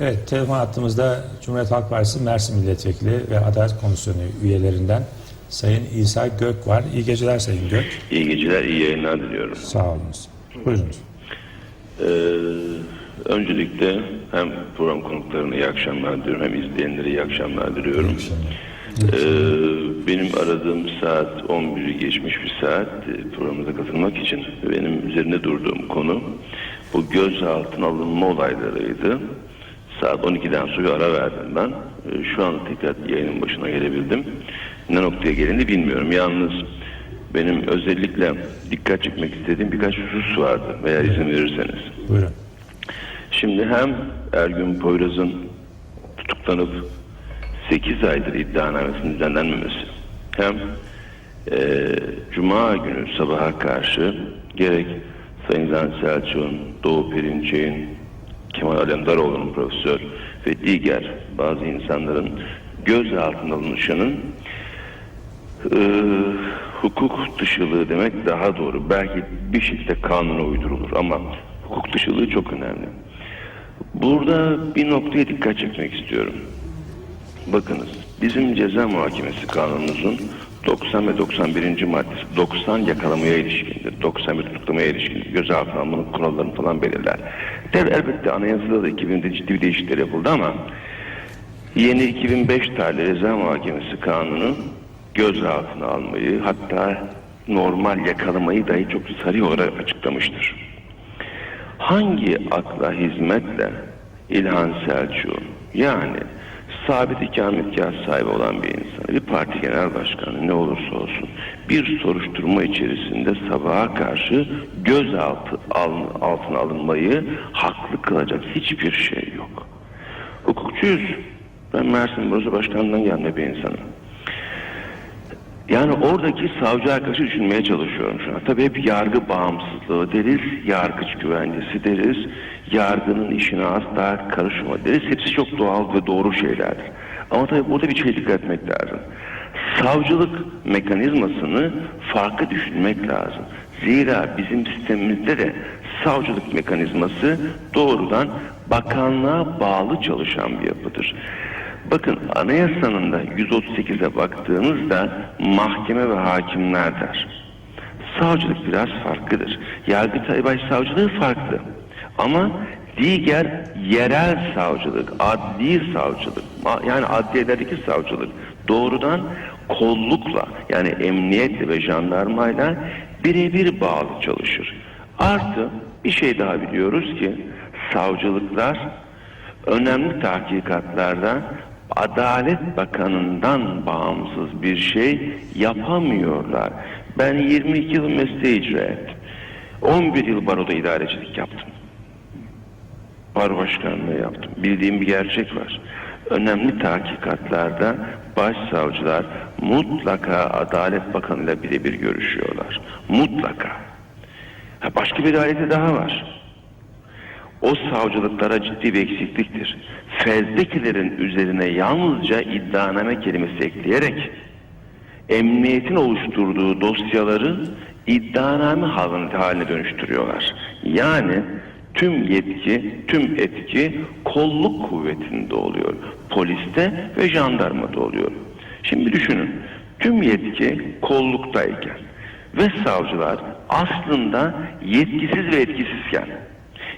Evet, telefon hattımızda Cumhuriyet Halk Partisi Mersin Milletvekili ve Adalet Komisyonu üyelerinden Sayın İsa Gök var. İyi geceler Sayın Gök. İyi geceler, iyi yayınlar diliyorum. Sağ olunuz. Buyurunuz. Ee, öncelikle hem program konuklarına iyi akşamlar diliyorum hem izleyenlere iyi akşamlar diliyorum. Ee, benim aradığım saat 11'i geçmiş bir saat e, programımıza katılmak için benim üzerinde durduğum konu bu gözaltına alınma olaylarıydı. Saat 12'den sonra ara verdim ben. Ee, şu an tekrar yayının başına gelebildim. Ne noktaya gelindi bilmiyorum. Yalnız benim özellikle dikkat çekmek istediğim birkaç husus vardı eğer izin verirseniz. Buyurun. Şimdi hem Ergün Poyraz'ın tutuklanıp 8 aydır iddianamesinin düzenlenmemesi hem e, Cuma günü sabaha karşı gerek Sayın Zahn Selçuk'un, Doğu Perinçek'in, Kemal Alemdaroğlu'nun profesör ve diğer bazı insanların gözaltına alınışının e, hukuk dışılığı demek daha doğru. Belki bir şekilde kanuna uydurulur ama hukuk dışılığı çok önemli. Burada bir noktaya dikkat çekmek istiyorum. Bakınız bizim ceza muhakemesi kanunumuzun 90 ve 91. maddesi 90 yakalamaya ilişkindir. 91 tutuklamaya ilişkindir. Gözaltına almanın kurallarını falan belirler. Tabi elbette anayasada da 2000'de ciddi bir değişiklikler yapıldı ama yeni 2005 tarihli ceza muhakemesi kanunu gözaltına almayı hatta normal yakalamayı dahi çok sarı olarak açıklamıştır. Hangi akla hizmetle İlhan Selçuk'un yani sabit ikametgah sahibi olan bir insan, bir parti genel başkanı ne olursa olsun bir soruşturma içerisinde sabaha karşı gözaltı al- altına alınmayı haklı kılacak hiçbir şey yok. Hukukçuyuz. Ben Mersin Borusu Başkanlığı'ndan gelme bir insanım. Yani oradaki savcı arkadaşı düşünmeye çalışıyorum şu an. Tabii hep yargı bağımsızlığı deriz, yargıç güvencesi deriz, yargının işine asla karışma deriz. Hepsi çok doğal ve doğru şeylerdir. Ama tabii burada bir şey dikkat etmek lazım. Savcılık mekanizmasını farklı düşünmek lazım. Zira bizim sistemimizde de savcılık mekanizması doğrudan bakanlığa bağlı çalışan bir yapıdır. Bakın anayasanın da 138'e baktığınızda mahkeme ve hakimler der. Savcılık biraz farklıdır. Yargıtay Başsavcılığı farklı. Ama diğer yerel savcılık, adli savcılık, yani adliyelerdeki savcılık doğrudan kollukla yani emniyetle ve jandarmayla birebir bağlı çalışır. Artı bir şey daha biliyoruz ki savcılıklar önemli tahkikatlarda Adalet Bakanı'ndan bağımsız bir şey yapamıyorlar. Ben 22 yıl mesleği icra ettim. 11 yıl baroda idarecilik yaptım. Baro başkanlığı yaptım. Bildiğim bir gerçek var. Önemli tahkikatlarda başsavcılar mutlaka Adalet Bakanı ile birebir görüşüyorlar. Mutlaka. Ha, başka bir adaleti daha var o savcılıklara ciddi bir eksikliktir. Fezlekilerin üzerine yalnızca iddianame kelimesi ekleyerek emniyetin oluşturduğu dosyaları iddianame haline dönüştürüyorlar. Yani tüm yetki, tüm etki kolluk kuvvetinde oluyor. Poliste ve jandarmada oluyor. Şimdi düşünün, tüm yetki kolluktayken ve savcılar aslında yetkisiz ve etkisizken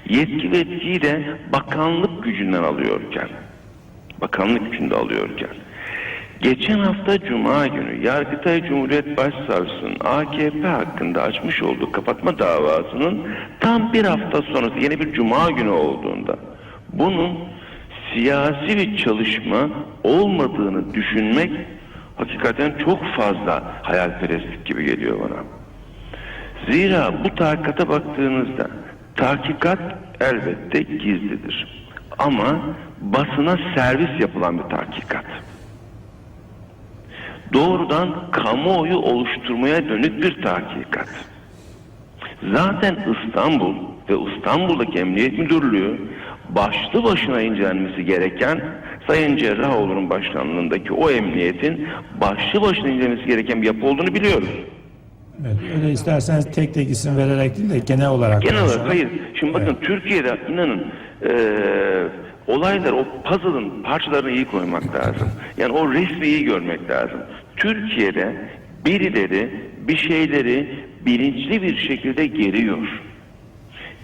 yetki ve etkiyi de bakanlık gücünden alıyorken bakanlık gücünde alıyorken geçen hafta Cuma günü Yargıtay Cumhuriyet Başsavcısının AKP hakkında açmış olduğu kapatma davasının tam bir hafta sonrası yeni bir Cuma günü olduğunda bunun siyasi bir çalışma olmadığını düşünmek hakikaten çok fazla hayalperestlik gibi geliyor bana. Zira bu tahkikata baktığınızda tahkikat elbette gizlidir. Ama basına servis yapılan bir tahkikat. Doğrudan kamuoyu oluşturmaya dönük bir tahkikat. Zaten İstanbul ve İstanbul'daki Emniyet Müdürlüğü başlı başına incelenmesi gereken Sayın Cerrahoğlu'nun başkanlığındaki o emniyetin başlı başına incelenmesi gereken bir yapı olduğunu biliyoruz. Evet, öyle isterseniz tek tek isim vererek değil de genel olarak. Genel olarak konuşalım. hayır. Şimdi bakın Türkiye'de inanın e, olaylar o puzzle'ın parçalarını iyi koymak lazım. Yani o resmi iyi görmek lazım. Türkiye'de birileri bir şeyleri bilinçli bir şekilde geriyor.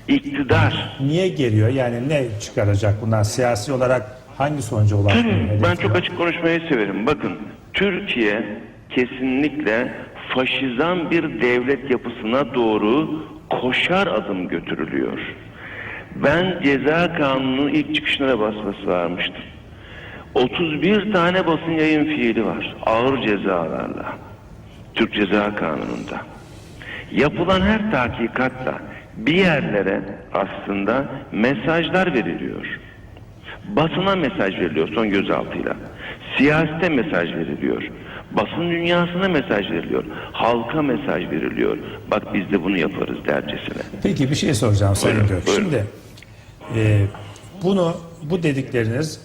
İktidar Niye geliyor? Yani ne çıkaracak bundan? Siyasi olarak hangi sonuca ulaşmayı ben çok açık konuşmayı severim. Bakın Türkiye kesinlikle faşizan bir devlet yapısına doğru koşar adım götürülüyor. Ben ceza kanununun ilk çıkışına basması varmıştım. 31 tane basın yayın fiili var. Ağır cezalarla. Türk Ceza Kanunu'nda. Yapılan her tahkikatla bir yerlere aslında mesajlar veriliyor. Basına mesaj veriliyor son gözaltıyla. Siyasete mesaj veriliyor. Basın dünyasına mesaj veriliyor. Halka mesaj veriliyor. Bak biz de bunu yaparız dercesine. Peki bir şey soracağım Sayın Buyurun, Gök. buyurun. Şimdi e, bunu bu dedikleriniz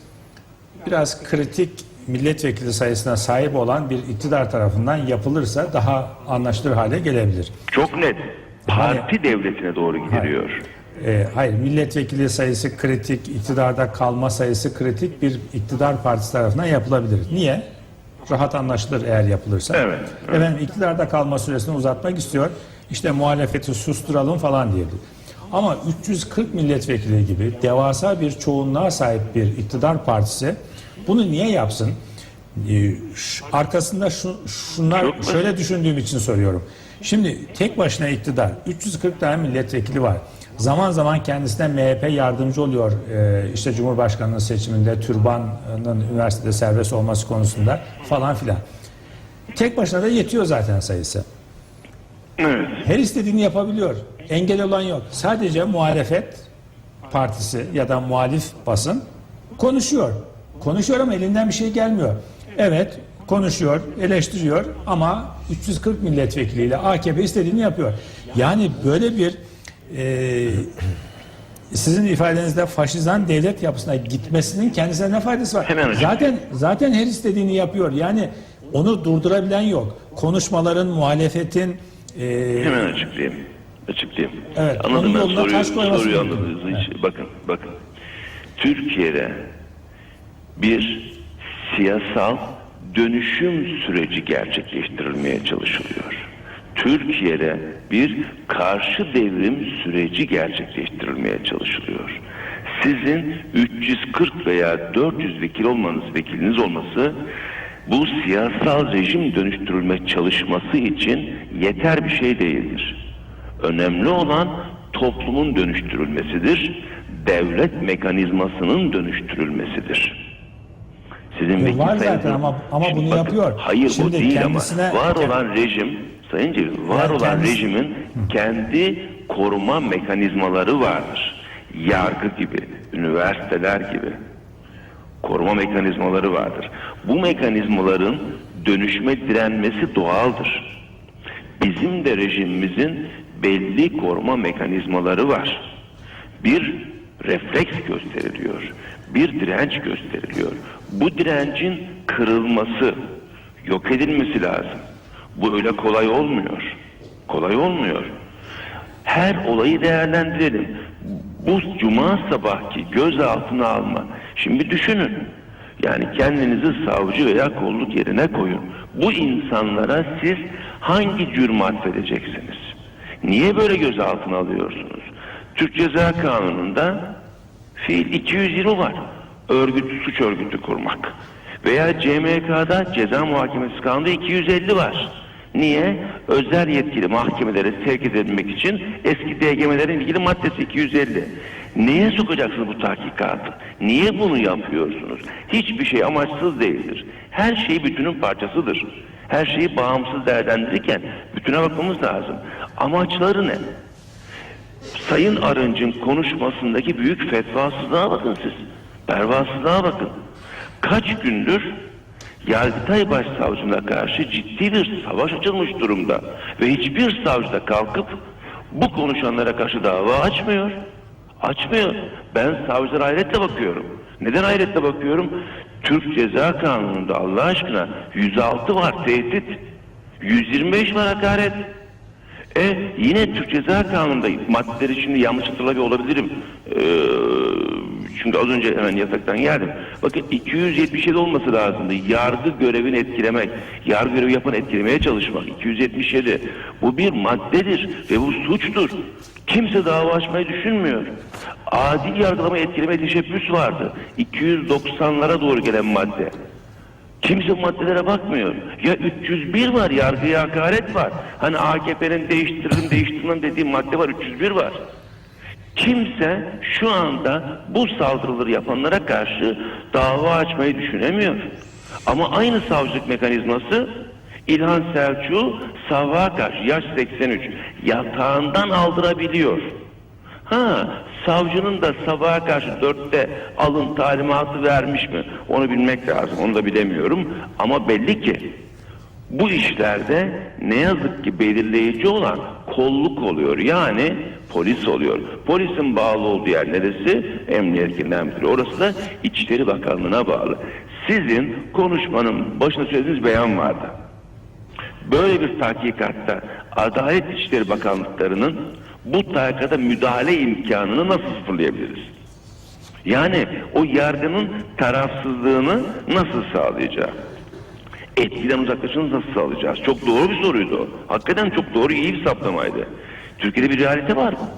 biraz kritik milletvekili sayısına sahip olan bir iktidar tarafından yapılırsa daha anlaşılır hale gelebilir. Çok net. Parti devletine doğru gidiliyor. E, hayır milletvekili sayısı kritik, iktidarda kalma sayısı kritik bir iktidar partisi tarafından yapılabilir. Niye? Rahat anlaşılır eğer yapılırsa. Evet, evet. Efendim iktidarda kalma süresini uzatmak istiyor. İşte muhalefeti susturalım falan diyebilir. Ama 340 milletvekili gibi devasa bir çoğunluğa sahip bir iktidar partisi bunu niye yapsın? Ee, arkasında şu, şunlar şöyle düşündüğüm için soruyorum. Şimdi tek başına iktidar 340 tane milletvekili var. Zaman zaman kendisine MHP yardımcı oluyor. Ee, işte Cumhurbaşkanlığı seçiminde türbanın üniversitede serbest olması konusunda falan filan. Tek başına da yetiyor zaten sayısı. Evet. Her istediğini yapabiliyor. Engel olan yok. Sadece muhalefet partisi ya da muhalif basın konuşuyor. Konuşuyor ama elinden bir şey gelmiyor. Evet konuşuyor, eleştiriyor ama 340 milletvekiliyle AKP istediğini yapıyor. Yani böyle bir e, sizin ifadenizde faşizan devlet yapısına gitmesinin kendisine ne faydası var? Hemen hocam. zaten zaten her istediğini yapıyor. Yani onu durdurabilen yok. Konuşmaların, muhalefetin e, Hemen açıklayayım. Açıklayayım. Evet, Anladım ben soruyu, soruyu anladınız. Hiç- Bakın, bakın. Türkiye'de bir siyasal dönüşüm süreci gerçekleştirilmeye çalışılıyor. Türkiye'de bir karşı devrim süreci gerçekleştirilmeye çalışılıyor. Sizin 340 veya 400 vekil olmanız, vekiliniz olması bu siyasal rejim dönüştürülme çalışması için yeter bir şey değildir. Önemli olan toplumun dönüştürülmesidir. Devlet mekanizmasının dönüştürülmesidir. Sizin vekil var zaten ama- ama bunu bakın, yapıyor. Hayır Şimdi bu değil ama var olan rejim Sayın Cevdet, var olan rejimin kendi koruma mekanizmaları vardır. Yargı gibi, üniversiteler gibi koruma mekanizmaları vardır. Bu mekanizmaların dönüşme direnmesi doğaldır. Bizim de rejimimizin belli koruma mekanizmaları var. Bir refleks gösteriliyor. Bir direnç gösteriliyor. Bu direncin kırılması, yok edilmesi lazım. Bu öyle kolay olmuyor. Kolay olmuyor. Her olayı değerlendirelim. Bu cuma sabahki gözaltına alma. Şimdi düşünün. Yani kendinizi savcı veya kolluk yerine koyun. Bu insanlara siz hangi cürmü atfedeceksiniz? Niye böyle gözaltına alıyorsunuz? Türk Ceza Kanunu'nda fiil 220 var. Örgüt, suç örgütü kurmak. Veya CMK'da ceza muhakemesi kanunda 250 var. Niye? Özel yetkili mahkemelere sevk edilmek için eski DGM'lerin ilgili maddesi 250. Neye sokacaksınız bu tahkikatı? Niye bunu yapıyorsunuz? Hiçbir şey amaçsız değildir. Her şey bütünün parçasıdır. Her şeyi bağımsız değerlendirirken bütüne bakmamız lazım. Amaçları ne? Sayın Arınç'ın konuşmasındaki büyük fetvasızlığa bakın siz. Pervasızlığa bakın. Kaç gündür Yargıtay Başsavcılığına karşı ciddi bir savaş açılmış durumda. Ve hiçbir savcı da kalkıp bu konuşanlara karşı dava açmıyor. Açmıyor. Ben savcılara hayretle bakıyorum. Neden hayretle bakıyorum? Türk Ceza Kanunu'nda Allah aşkına 106 var tehdit. 125 var hakaret. E yine Türk Ceza Kanunu'nda maddeleri şimdi yanlış hatırlamıyor olabilirim. Ee, çünkü az önce hemen yataktan geldim. Bakın 277 olması lazımdı. Yargı görevini etkilemek, yargı görevi yapan etkilemeye çalışmak. 277. Bu bir maddedir ve bu suçtur. Kimse dava açmayı düşünmüyor. Adil yargılama etkileme teşebbüs vardı. 290'lara doğru gelen madde. Kimse maddelere bakmıyor. Ya 301 var, yargıya hakaret var. Hani AKP'nin değiştiririm değiştirmem dediği madde var, 301 var. Kimse şu anda bu saldırıları yapanlara karşı dava açmayı düşünemiyor. Ama aynı savcılık mekanizması İlhan Selçuk'u savcıya karşı yaş 83 yatağından aldırabiliyor. Ha, savcının da sabaha karşı dörtte alın talimatı vermiş mi? Onu bilmek lazım. Onu da bilemiyorum. Ama belli ki bu işlerde ne yazık ki belirleyici olan kolluk oluyor. Yani polis oluyor. Polisin bağlı olduğu yer neresi? Emniyet Genel Müdürlüğü. Orası da İçişleri Bakanlığı'na bağlı. Sizin konuşmanın başında söylediğiniz beyan vardı. Böyle bir tahkikatta Adalet İşleri Bakanlıklarının bu tahkikata müdahale imkanını nasıl sıfırlayabiliriz? Yani o yargının tarafsızlığını nasıl sağlayacağız? Etkiden uzaklaşını nasıl sağlayacağız? Çok doğru bir soruydu. Hakikaten çok doğru, iyi bir saptamaydı. Türkiye'de bir realite var mı?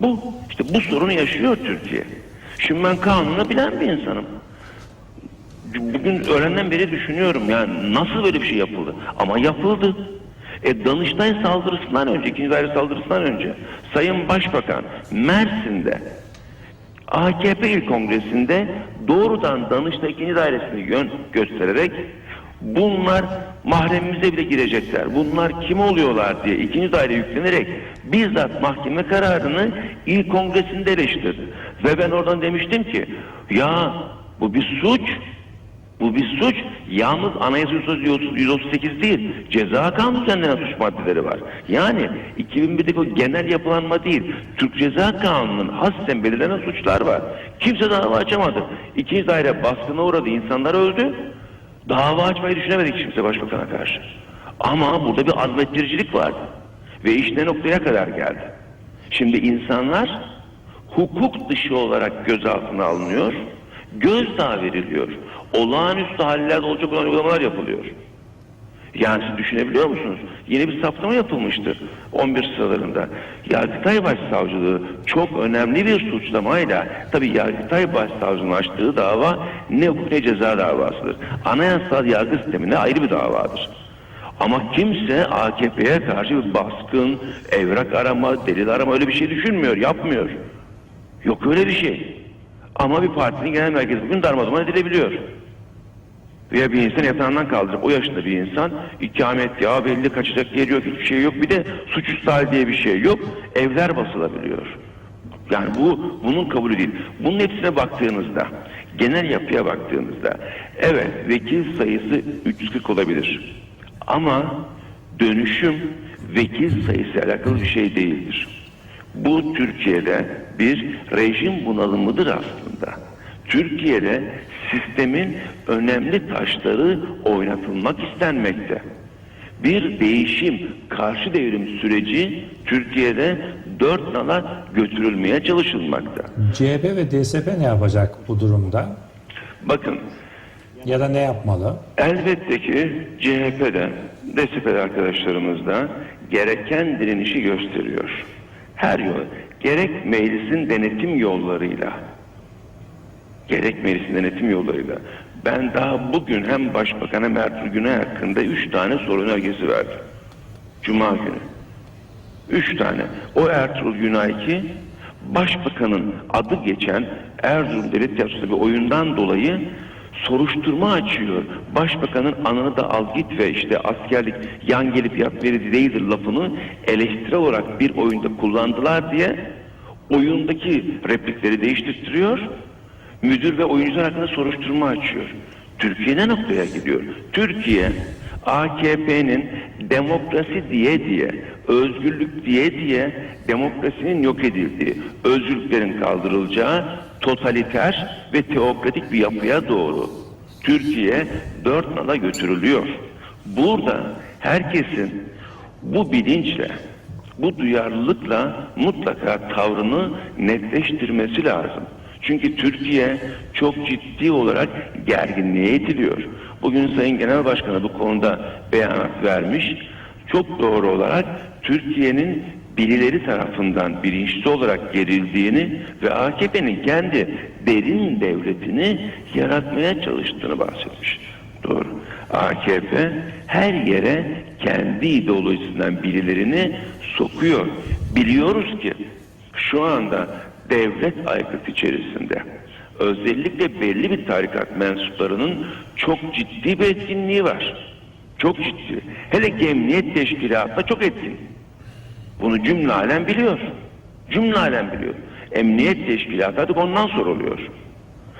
Bu. İşte bu sorunu yaşıyor Türkiye. Şimdi ben kanunu bilen bir insanım. Bugün öğlenden beri düşünüyorum yani nasıl böyle bir şey yapıldı? Ama yapıldı. E Danıştay saldırısından önce, ikinci daire saldırısından önce Sayın Başbakan Mersin'de AKP İl Kongresi'nde doğrudan Danıştay ikinci dairesini yön göstererek bunlar mahremimize bile girecekler. Bunlar kim oluyorlar diye ikinci daire yüklenerek bizzat mahkeme kararını İl Kongresi'nde eleştirdi. Ve ben oradan demiştim ki ya bu bir suç bu bir suç. Yalnız Anayasa 138 değil. Ceza kanunu düzenlenen suç maddeleri var. Yani 2001'deki o genel yapılanma değil. Türk Ceza Kanunu'nun hasten belirlenen suçlar var. Kimse dava açamadı. İkinci daire baskına uğradı. insanlar öldü. Dava açmayı düşünemedik kimse başbakana karşı. Ama burada bir azmettiricilik vardı. Ve iş ne noktaya kadar geldi. Şimdi insanlar hukuk dışı olarak gözaltına alınıyor, gözdağı veriliyor. Olağanüstü hallerde olacak olan uygulamalar yapılıyor. Yani siz düşünebiliyor musunuz? Yeni bir saptama yapılmıştı 11 sıralarında. Yargıtay Başsavcılığı çok önemli bir suçlamayla tabi Yargıtay Başsavcılığı'nın açtığı dava ne hukuk ne ceza davasıdır. Anayasal yargı sistemine ayrı bir davadır. Ama kimse AKP'ye karşı bir baskın, evrak arama, delil arama öyle bir şey düşünmüyor, yapmıyor. Yok öyle bir şey. Ama bir partinin genel merkezi bugün darmadağın edilebiliyor. Veya bir insan yatağından kaldırıp o yaşında bir insan ikamet ya belli kaçacak yer yok hiçbir şey yok bir de suçüstü hal diye bir şey yok evler basılabiliyor. Yani bu bunun kabulü değil. Bunun hepsine baktığınızda genel yapıya baktığınızda evet vekil sayısı 340 olabilir. Ama dönüşüm vekil sayısı alakalı bir şey değildir. Bu Türkiye'de bir rejim bunalımıdır aslında. Türkiye'de sistemin önemli taşları oynatılmak istenmekte. Bir değişim, karşı devrim süreci Türkiye'de dört nala götürülmeye çalışılmakta. CHP ve DSP ne yapacak bu durumda? Bakın Ya da ne yapmalı? elbette ki CHP'de, DSP arkadaşlarımız da gereken direnişi gösteriyor. Her yol, gerek meclisin denetim yollarıyla, gerek meclisin denetim yollarıyla. Ben daha bugün hem Başbakan hem Ertuğrul Güney hakkında üç tane soru önergesi verdim. Cuma günü. Üç tane. O Ertuğrul Günay ki Başbakanın adı geçen Erzurum Devlet Tiyatrosu'nda bir oyundan dolayı soruşturma açıyor. Başbakanın anını da al git ve işte askerlik yan gelip yat veridi değildir lafını eleştirel olarak bir oyunda kullandılar diye oyundaki replikleri değiştirtiyor. Müdür ve oyuncular hakkında soruşturma açıyor. Türkiye ne noktaya gidiyor? Türkiye AKP'nin demokrasi diye diye, özgürlük diye diye demokrasinin yok edildiği, özgürlüklerin kaldırılacağı totaliter ve teokratik bir yapıya doğru Türkiye dört nala götürülüyor. Burada herkesin bu bilinçle bu duyarlılıkla mutlaka tavrını netleştirmesi lazım. Çünkü Türkiye çok ciddi olarak gerginliğe itiliyor. Bugün Sayın Genel Başkanı bu konuda beyanat vermiş. Çok doğru olarak Türkiye'nin birileri tarafından bilinçli olarak gerildiğini ve AKP'nin kendi derin devletini yaratmaya çalıştığını bahsetmiş. Doğru. AKP her yere kendi ideolojisinden birilerini sokuyor. Biliyoruz ki şu anda devlet aygıtı içerisinde özellikle belli bir tarikat mensuplarının çok ciddi bir etkinliği var. Çok ciddi. Hele ki emniyet teşkilatında çok etkin. Bunu cümle biliyor. Cümle biliyor. Emniyet teşkilatı artık ondan soruluyor.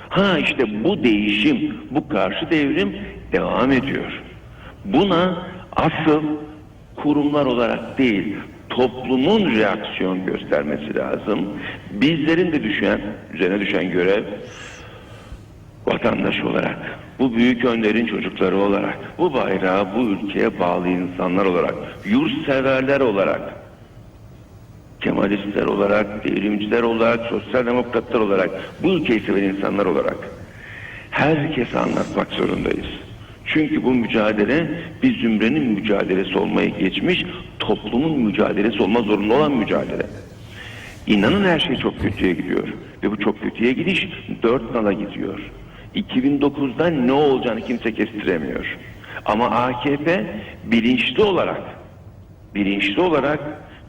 Ha işte bu değişim, bu karşı devrim devam ediyor. Buna asıl kurumlar olarak değil, toplumun reaksiyon göstermesi lazım. Bizlerin de düşen, üzerine düşen görev vatandaş olarak, bu büyük önderin çocukları olarak, bu bayrağı bu ülkeye bağlı insanlar olarak, yurtseverler olarak, Kemalistler olarak, devrimciler olarak, sosyal demokratlar olarak, bu ülkeyi seven insanlar olarak herkese anlatmak zorundayız. Çünkü bu mücadele bir zümrenin mücadelesi olmayı geçmiş, toplumun mücadelesi olma zorunda olan mücadele. İnanın her şey çok kötüye gidiyor. Ve bu çok kötüye gidiş dört nala gidiyor. 2009'da ne olacağını kimse kestiremiyor. Ama AKP bilinçli olarak bilinçli olarak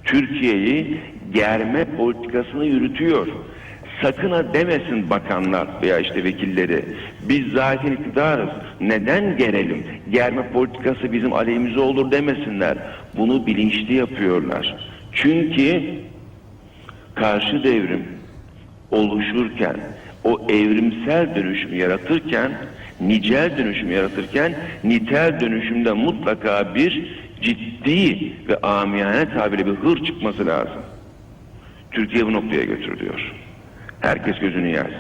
Türkiye'yi germe politikasını yürütüyor. Sakın ha demesin bakanlar veya işte vekilleri. Biz zaten iktidarız. Neden gerelim? Germe politikası bizim aleyhimize olur demesinler. Bunu bilinçli yapıyorlar. Çünkü karşı devrim oluşurken, o evrimsel dönüşümü yaratırken, nicel dönüşümü yaratırken, nitel dönüşümde mutlaka bir ciddi ve amiyane tabiri bir hır çıkması lazım. Türkiye bu noktaya götürülüyor. Herkes gözünü yazsın.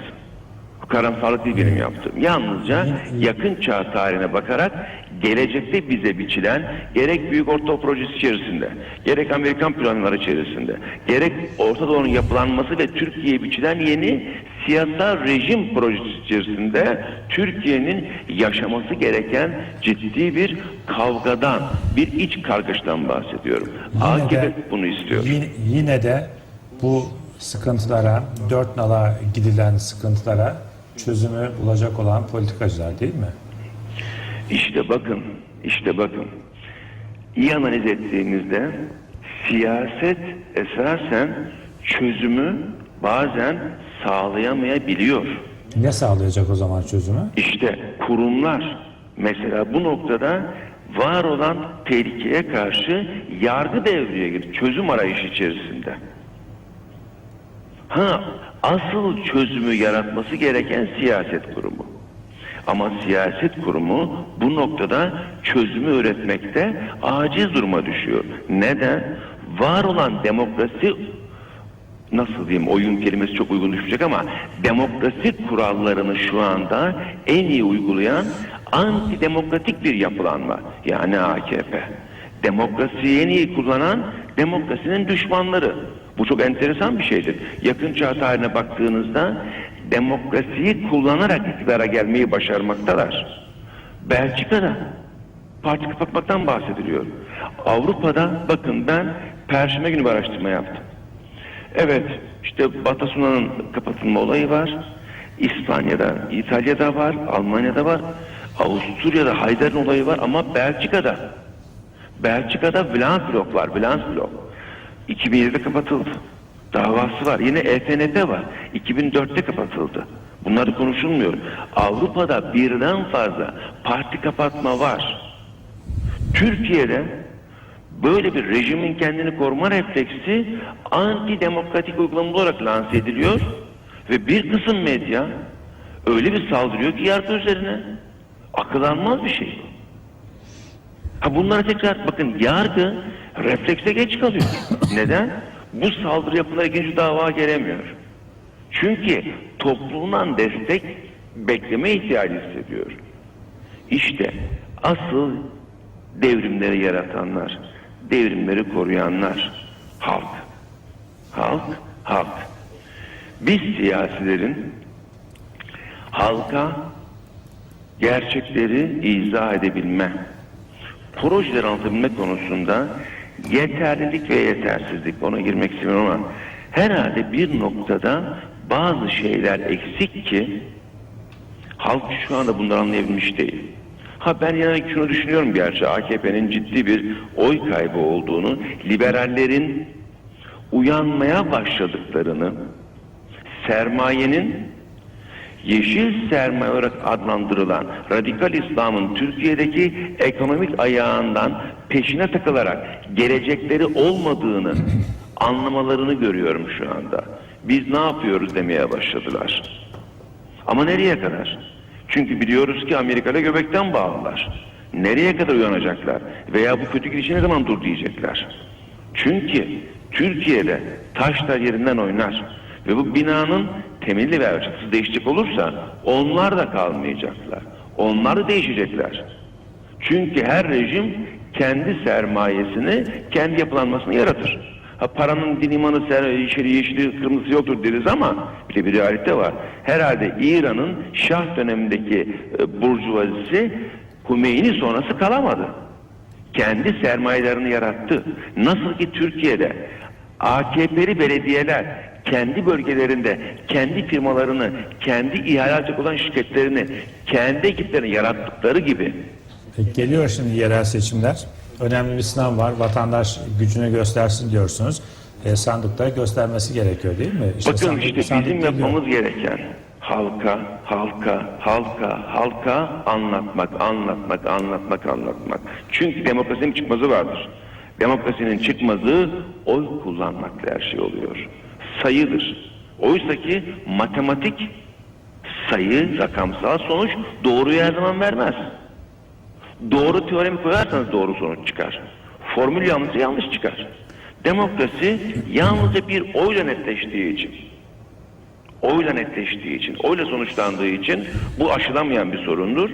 Bu karamsarlık değil benim yaptığım. Yalnızca yakın çağ tarihine bakarak gelecekte bize biçilen gerek Büyük Orta Projesi içerisinde, gerek Amerikan planları içerisinde, gerek Orta Doğu'nun yapılanması ve Türkiye'ye biçilen yeni siyasal rejim projesi içerisinde Türkiye'nin yaşaması gereken ciddi bir kavgadan, bir iç kargaşadan bahsediyorum. Yine AKP de- bunu istiyor. Yine, yine de bu sıkıntılara, dört nala gidilen sıkıntılara çözümü bulacak olan politikacılar değil mi? İşte bakın, işte bakın. İyi analiz ettiğimizde siyaset esasen çözümü bazen sağlayamayabiliyor. Ne sağlayacak o zaman çözümü? İşte kurumlar mesela bu noktada var olan tehlikeye karşı yargı devreye girdi. Çözüm arayışı içerisinde. Ha asıl çözümü yaratması gereken siyaset kurumu. Ama siyaset kurumu bu noktada çözümü üretmekte aciz duruma düşüyor. Neden? Var olan demokrasi nasıl diyeyim oyun kelimesi çok uygun düşecek ama demokrasi kurallarını şu anda en iyi uygulayan antidemokratik bir yapılanma yani AKP. Demokrasiyi en iyi kullanan demokrasinin düşmanları. Bu çok enteresan bir şeydir. Yakın çağ tarihine baktığınızda demokrasiyi kullanarak iktidara gelmeyi başarmaktalar. Belçika'da parti kapatmaktan bahsediliyor. Avrupa'da bakın ben Perşembe günü bir araştırma yaptım. Evet, işte Batasuna'nın kapatılma olayı var. İspanya'da, İtalya'da var, Almanya'da var. Avusturya'da Haydar'ın olayı var ama Belçika'da. Belçika'da Vlaams Blok var, Vlaams Blok. 2007'de kapatıldı. Davası var. Yine EFNP var. 2004'te kapatıldı. Bunları konuşulmuyor. Avrupa'da birden fazla parti kapatma var. Türkiye'de böyle bir rejimin kendini koruma refleksi antidemokratik uygulama olarak lanse ediliyor ve bir kısım medya öyle bir saldırıyor ki yargı üzerine. Akıl almaz bir şey. Ha bunlara tekrar bakın yargı reflekse geç kalıyor. Neden? Bu saldırı yapılan ikinci dava gelemiyor. Çünkü toplumdan destek bekleme ihtiyacı hissediyor. İşte asıl devrimleri yaratanlar, devrimleri koruyanlar, Halk. Halk, halk. Biz siyasilerin halka gerçekleri izah edebilme, projeleri anlatabilme konusunda yeterlilik ve yetersizlik ona girmek istemiyorum ama herhalde bir noktada bazı şeyler eksik ki halk şu anda bunları anlayabilmiş değil. Ha ben yani şunu düşünüyorum gerçi AKP'nin ciddi bir oy kaybı olduğunu, liberallerin uyanmaya başladıklarını, sermayenin yeşil sermaye olarak adlandırılan radikal İslam'ın Türkiye'deki ekonomik ayağından peşine takılarak gelecekleri olmadığını anlamalarını görüyorum şu anda. Biz ne yapıyoruz demeye başladılar. Ama nereye kadar? Çünkü biliyoruz ki Amerika ile göbekten bağlılar. Nereye kadar uyanacaklar? Veya bu kötü gidişe ne zaman dur diyecekler? Çünkü Türkiye'de taşlar yerinden oynar. Ve bu binanın temeli ve çatısı değişecek olursa onlar da kalmayacaklar. Onlar değişecekler. Çünkü her rejim kendi sermayesini, kendi yapılanmasını yaratır. Ha, paranın din imanı, ser, yeşili, kırmızısı yoktur deriz ama bir de bir realite var. Herhalde İran'ın Şah dönemindeki e, burjuvazisi Hümeyni sonrası kalamadı. Kendi sermayelerini yarattı. Nasıl ki Türkiye'de AKP'li belediyeler kendi bölgelerinde kendi firmalarını, kendi ihale olan şirketlerini, kendi ekiplerini yarattıkları gibi Peki, Geliyor şimdi yerel seçimler. Önemli bir sınav var. Vatandaş gücünü göstersin diyorsunuz. E, sandıkta göstermesi gerekiyor değil mi? İşte Bakın sandık- işte bizim yapmamız gereken halka, halka, halka, halka anlatmak, anlatmak, anlatmak, anlatmak. Çünkü demokrasinin çıkmazı vardır. Demokrasinin çıkmazı oy kullanmakla her şey oluyor. Sayıdır. Oysa ki matematik sayı, rakamsal sonuç doğruyu her zaman vermez. Doğru teoremi koyarsanız doğru sonuç çıkar. Formül yanlışsa yanlış çıkar. Demokrasi yalnızca bir oyla netleştiği için, oyla netleştiği için, oyla sonuçlandığı için bu aşılamayan bir sorundur.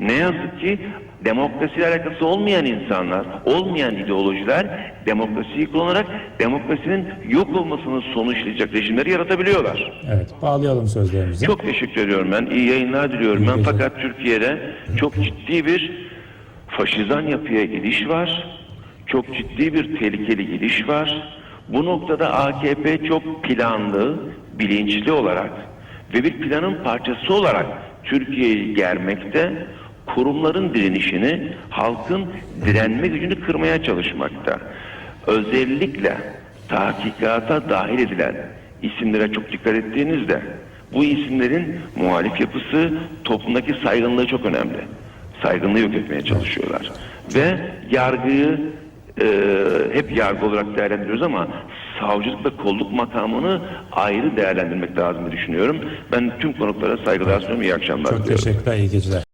Ne yazık ki demokrasiyle alakası olmayan insanlar, olmayan ideolojiler demokrasiyi kullanarak demokrasinin yok olmasını sonuçlayacak rejimleri yaratabiliyorlar. Evet, bağlayalım sözlerimizi. Çok teşekkür ediyorum ben. İyi yayınlar diliyorum ben. geceler. Fakat Türkiye'de çok ciddi bir faşizan yapıya gidiş var. Çok ciddi bir tehlikeli gidiş var. Bu noktada AKP çok planlı, bilinçli olarak ve bir planın parçası olarak Türkiye'yi germekte, kurumların direnişini, halkın direnme gücünü kırmaya çalışmakta. Özellikle tahkikata dahil edilen isimlere çok dikkat ettiğinizde bu isimlerin muhalif yapısı toplumdaki saygınlığı çok önemli. Saygınlığı yok etmeye çalışıyorlar. Ve yargıyı e, hep yargı olarak değerlendiriyoruz ama savcılık ve kolluk makamını ayrı değerlendirmek lazım diye düşünüyorum. Ben tüm konuklara saygılar sunuyorum. İyi akşamlar Çok diliyorum. teşekkürler, iyi geceler.